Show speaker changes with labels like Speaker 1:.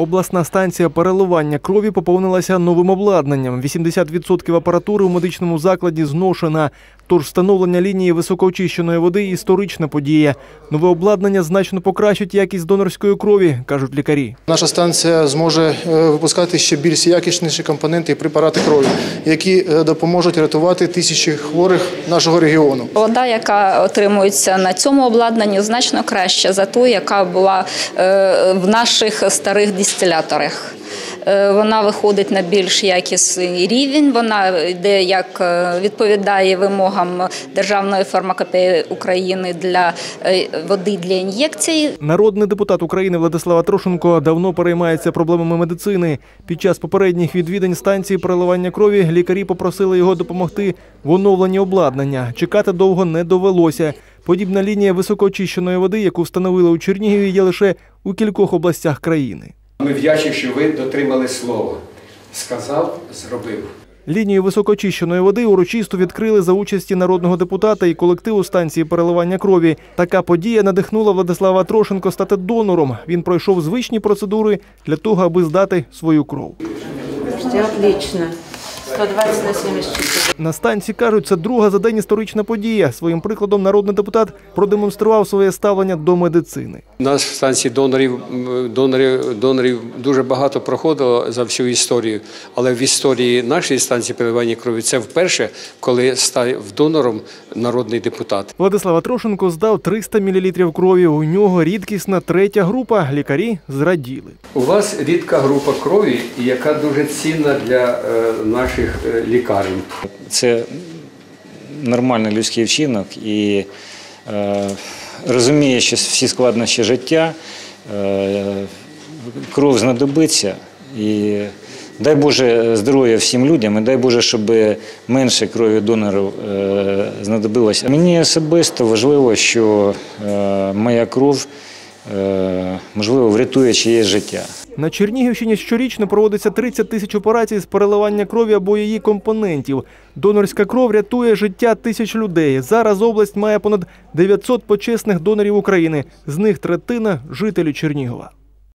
Speaker 1: Обласна станція переливання крові поповнилася новим обладнанням. 80% апаратури у медичному закладі зношена. Тож встановлення лінії високоочищеної води історична подія. Нове обладнання значно покращить якість донорської крові, кажуть лікарі.
Speaker 2: Наша станція зможе е, випускати ще більш якісніші компоненти і препарати крові, які е, допоможуть рятувати тисячі хворих нашого регіону.
Speaker 3: Вода, яка отримується на цьому обладнанні, значно краща за ту, яка була е, в наших старих дистиляторах. Е, Вона виходить на більш якісний рівень. Вона йде як е, відповідає вимогам Державної фармакопеї України для е, води для ін'єкцій.
Speaker 1: Народний депутат України Владислава Трошенко давно переймається проблемами медицини. Під час попередніх відвідань станції переливання крові лікарі попросили його допомогти в оновленні обладнання. Чекати довго не довелося. Подібна лінія високоочищеної води, яку встановили у Чернігові, є лише у кількох областях країни.
Speaker 4: Ми вдячні, що ви дотримали слова. Сказав, зробив.
Speaker 1: Лінію високочищеної води урочисто відкрили за участі народного депутата і колективу станції переливання крові. Така подія надихнула Владислава Трошенко стати донором. Він пройшов звичні процедури для того, аби здати свою кров.
Speaker 5: Все отлично. 120 на 74.
Speaker 1: На станції кажуть, це друга за день історична подія. Своїм прикладом народний депутат продемонстрував своє ставлення до медицини.
Speaker 6: У нас в станції донорів, донорів, донорів дуже багато проходило за всю історію, але в історії нашої станції переливання крові це вперше, коли став донором народний депутат.
Speaker 1: Владислава Трошенко здав 300 мл крові. У нього рідкісна третя група. Лікарі зраділи.
Speaker 6: У вас рідка група крові, яка дуже цінна для е, наших е, лікарень.
Speaker 7: Це нормальний людський вчинок і е, розуміючи всі складнощі життя, е, кров знадобиться. І дай Боже здоров'я всім людям, і дай Боже, щоб менше крові донорів знадобилося. Мені особисто важливо, що моя кров можливо врятує чиєсь життя.
Speaker 1: На Чернігівщині щорічно проводиться 30 тисяч операцій з переливання крові або її компонентів. Донорська кров рятує життя тисяч людей. Зараз область має понад 900 почесних донорів України. З них третина жителі Чернігова.